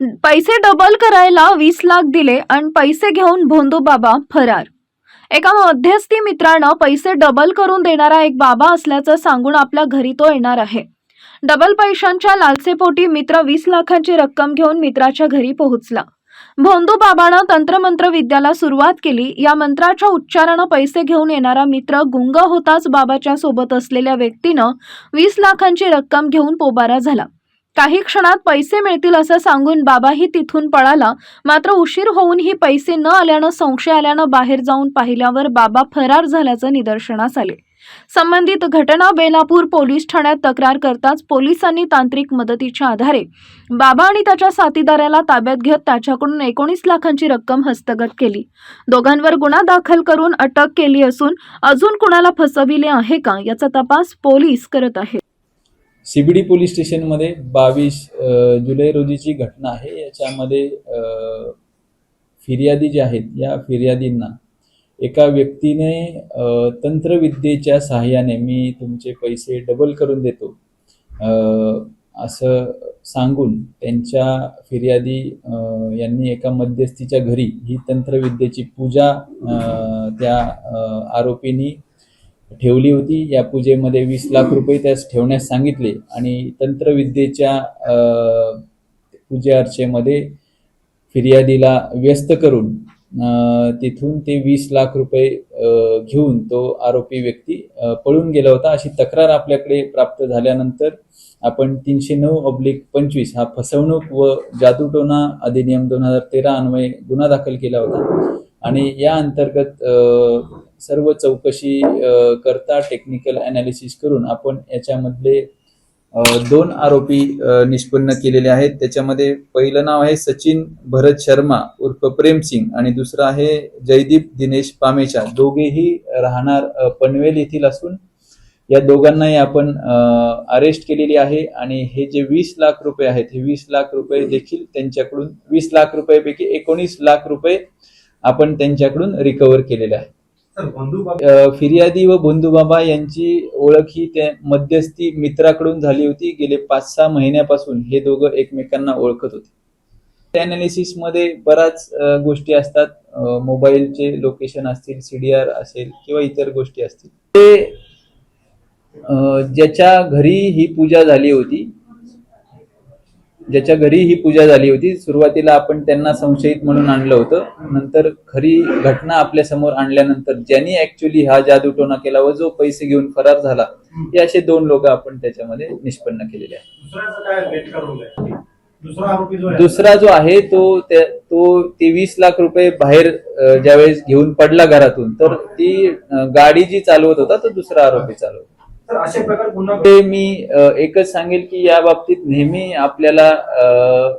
पैसे डबल करायला वीस लाख दिले आणि पैसे घेऊन भोंदू बाबा फरार. एका मध्यस्थी मित्रानं पैसे डबल करून देणारा एक बाबा असल्याचं सांगून आपल्या घरी तो येणार आहे. डबल पैशांच्या लालसेपोटी मित्र वीस लाखांची रक्कम घेऊन मित्राच्या घरी पोहोचला. भोंदू बाबानं तंत्रमंत्र विद्याला सुरुवात केली. या मंत्राच्या उच्चारानं पैसे घेऊन येणारा मित्र गुंग होताच बाबाच्या सोबत असलेल्या व्यक्तीनं वीस लाखांची रक्कम घेऊन पोबारा झाला. काही क्षणात पैसे मिळतील असं सांगून बाबाही तिथून पळाला. मात्र उशीर होऊनही पैसे न आल्यानं संशय आल्यानं बाहेर जाऊन पाहिल्यावर बाबा फरार झाल्याचं निदर्शनास आले. संबंधित घटना बेलापूर पोलीस ठाण्यात तक्रार करताच पोलिसांनी तांत्रिक मदतीच्या आधारे बाबा आणि त्याच्या साथीदाराला ताब्यात घेत त्याच्याकडून एकोणीस लाखांची रक्कम हस्तगत केली. दोघांवर गुन्हा दाखल करून अटक केली असून अजून कुणाला फसविले आहे का याचा तपास पोलीस करत आहेत. सीबीडी पोलीस स्टेशनमध्ये बावीस जुलै रोजीची घटना आहे. याच्यामध्ये फिर्यादी जे आहेत या फिर्यादींना एका व्यक्तीने तंत्रविद्येच्या सहाय्याने मी तुमचे पैसे डबल करून देतो. असं सांगून त्यांच्या फिर्यादी यांनी एका मध्यस्थीच्या घरी ही तंत्रविद्येची पूजा त्या आरोपींनी ठेवली होती. या पूजेमध्ये वीस लाख रुपये त्यास ठेवण्यास सांगितले आणि तंत्रविद्येच्या पूजा अर्चेमध्ये फिर्यादीला व्यस्त करून तिथून ते वीस लाख रुपये घेऊन तो आरोपी व्यक्ती पळून गेला होता. अशी तक्रार आपल्याकडे प्राप्त झाल्यानंतर आपण तीनशे नऊ ऑब्लिक पंचवीस हा फसवणूक व जादूटोना अधिनियम दोन हजार तेरा अन्वये गुन्हा दाखल केला होता. आणि या अंतर्गत सर्व चौकशी करता टेक्निकल अनालिसिस करून आपण याच्यामधले दोन आरोपी निष्पन्न केलेले आहेत. त्याच्यामध्ये पहिलं नाव आहे सचिन भरत शर्मा उर्फ प्रेम सिंग आणि दुसरं आहे जयदीप दिनेश पामेचा. दोघेही राहणार पनवेल येथील असून या दोघांनाही आपण अरेस्ट केलेली आहे आणि हे जे वीस लाख रुपये आहेत हे वीस लाख रुपये देखील त्यांच्याकडून वीस लाख रुपयापैकी एकोणीस लाख रुपये आपण त्यांच्याकडून रिकव्हर केलेले आहे. सर बंधू अ, फिर्यादी व बंधुबाबा यांची ओळख ही त्या मध्यस्थी मित्राकडून झाली होती. गेले पाच सहा महिन्यापासून हे दोघं एकमेकांना ओळखत होते. त्या अनालिसिसमध्ये बऱ्याच गोष्टी असतात. मोबाईलचे लोकेशन असतील सीडीआर असेल किंवा इतर गोष्टी असतील. ते ज्याच्या घरी ही पूजा झाली होती ज्याच्या घरी ही पूजा झाली होती सुरुवातीला आपण त्यांना संशयित म्हणून आणलं होतं. नंतर खरी घटना आपल्यासमोर आणल्यानंतर ज्यांनी ऍक्च्युली हा जादूटोना केला व जो पैसे घेऊन फरार झाला हे असे दोन लोक आपण त्याच्यामध्ये निष्पन्न केलेले आहेत. दुसरा जो आहे. दुसरा जो आहे तो तो तेवीस लाख रुपये बाहेर ज्यावेळेस घेऊन पडला घरातून तर ती गाडी जी चालवत होता तो दुसरा आरोपी चालवत. तर प्रकार पुन्हा ते मी एकच सांगेल की या बाबतीत नेहमी आपल्याला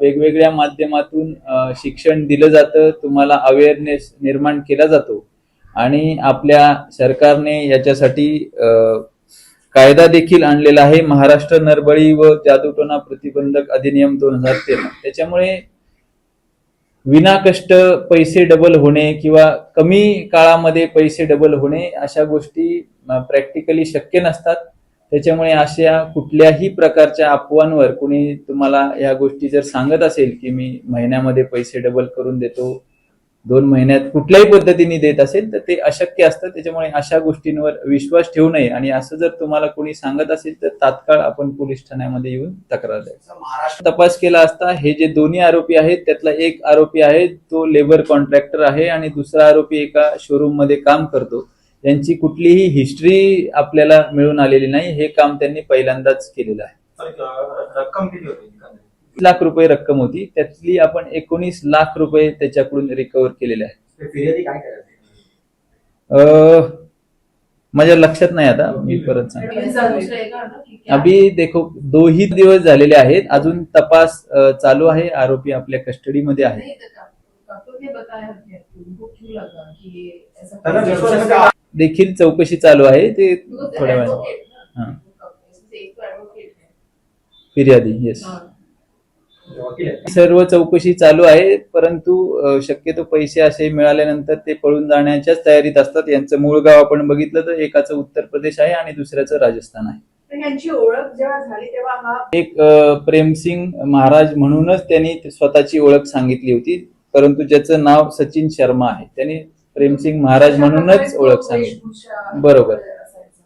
वेगवेगळ्या माध्यमातून शिक्षण दिलं जातं तुम्हाला अवेअरनेस निर्माण केला जातो. आणि आपल्या सरकारने याच्यासाठी कायदा देखील आणलेला आहे. महाराष्ट्र नरबळी व जादूटोना प्रतिबंधक अधिनियम दोन हजार तेरा. त्याच्यामुळे विनाकष्ट पैसे डबल होणे किंवा कमी काळामध्ये पैसे डबल होणे अशा गोष्टी प्रॅक्टिकली शक्य नसतात. त्याच्यामुळे अशा कुठल्याही प्रकारच्या अफवांवर कुणी तुम्हाला या गोष्टी जर सांगत असेल की मी महिन्यामध्ये पैसे डबल करून देतो दोन महिन्यात कुठल्याही पद्धतीने देत असेल तर ते अशक्य असतं. त्याच्यामुळे अशा गोष्टींवर विश्वास ठेवू नये. आणि असं जर तुम्हाला कोणी सांगत असेल तर तात्काळ आपण पोलीस ठाण्यामध्ये येऊन तक्रार द्यायची महाराष्ट्र तपास केला असता हे जे दोन्ही आरोपी आहेत त्यातला एक आरोपी आहे तो लेबर कॉन्ट्रॅक्टर आहे आणि दुसरा आरोपी एका शोरूममध्ये काम करतो. यांची कुठलीही हिस्ट्री आपल्याला मिळून आलेली नाही. हे काम त्यांनी पहिल्यांदाच केलेलं आहे. रक्कम किती होती? लाख रुपये रक्कम होती. त्यातली आपण एकोणीस लाख रुपये त्याच्याकडून रिकव्हर केलेले आहेत. ते फिर्यादी काय करायचे? अं, माझ्या लक्षात नाही आता. मी परत सांग अभी देखो दो ही दिवस झालेले आहेत. अजून तपास चालू आहे. आरोपी आपल्या कस्टडीमध्ये आहे देखील चौकशी चालू आहे. ते थोड्या वेळाने. advocate ना, सर्व चौकशी चालू आहे परंतु शक्यतो पैसे असे मिळाल्यानंतर ते पळून जाण्याच्याच तयारीत असतात यांचं मूळ गाव आपण बघितलं तर एकाचं उत्तर प्रदेश आहे आणि दुसऱ्याचं राजस्थान आहे तर यांची ओळख जेव्हा झाली तेव्हा एक प्रेमसिंग महाराज म्हणूनच त्यांनी स्वतःची ओळख सांगितली होती परंतु ज्याचं नाव सचिन शर्मा आहे त्यांनी प्रेमसिंग महाराज म्हणूनच ओळख सांगितली बरोबर.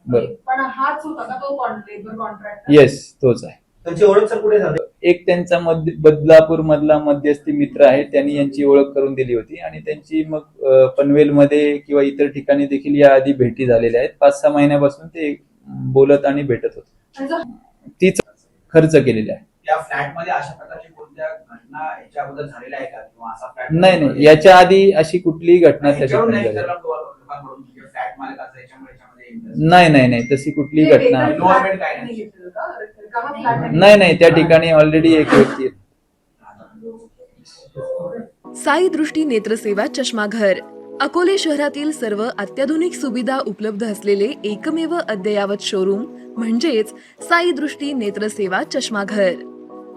बरोबर. पण हाच होता का तो लेबर कॉन्ट्रॅक्ट येस तोच आहे त्यांची ओळख सर कुठे झाली? एक त्यांचा मध्य बदलापूर मधला मध्यस्थी मित्र आहे त्यांनी यांची ओळख करून दिली होती. आणि त्यांची मग अ, पनवेलमध्ये किंवा इतर ठिकाणी देखील या आधी भेटी झालेल्या आहेत. पाच सहा महिन्यापासून ते बोलत आणि भेटत होते. तीच खर्च केलेला आहे. त्या फ्लॅटमध्ये अशा प्रकारची कोणत्या घटना याच्या अगोदर झालेल्या आहे का? किंवा असा फ्लॅट नाही नाही. याच्या आधी अशी कुठलीही घटना झाली. नाही. फ्लॅट मालकाचा याच्यामुळे याच्यामध्ये interest. नाही नाही नाही. तशी कुठलीही घटना. नाही. नाही त्या ठिकाणी ऑलरेडी एक व्यक्ती साई दृष्टी नेत्रसेवा चष्माघर अकोले शहरातील सर्व अत्याधुनिक सुविधा उपलब्ध असलेले एकमेव अद्ययावत शोरूम म्हणजेच साई दृष्टी नेत्रसेवा चष्माघर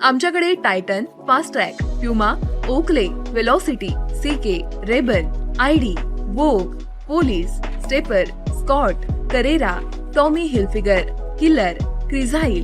आमच्याकडे Titan Fastrack Puma Oakley Velocity CK Ray Ban ID Vogue Police Stepper Scott Carrera Tommy Hilfiger Killer Crizal